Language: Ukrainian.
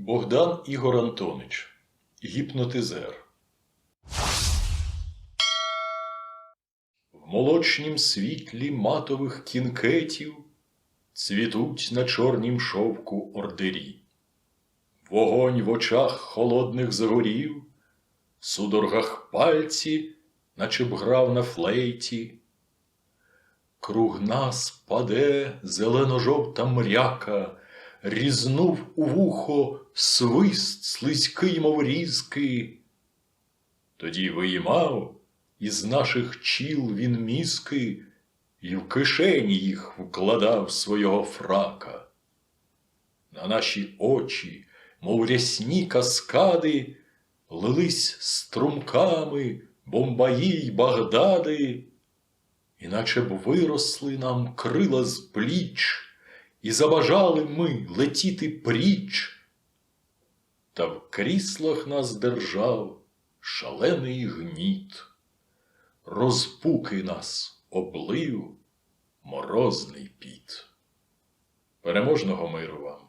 Богдан Ігор Антонич, гіпнотизер. В молочнім світлі матових кінкетів цвітуть на чорнім шовку ордері. Вогонь в очах холодних загорів, в судорогах пальці, наче б грав на флейті. Круг нас паде зелено-жовта мряка, різнув у вухо свист слизький, мов різки. Тоді виймав із наших чіл він мізки і в кишені їх вкладав свого фрака. На наші очі, мов рясні каскади, лились струмками бомбаї й багдади, іначе б виросли нам крила з пліч, і забажали ми летіти пріч. Та в кріслах нас держав шалений гніт, розпуки нас облив морозний піт. Переможного миру вам!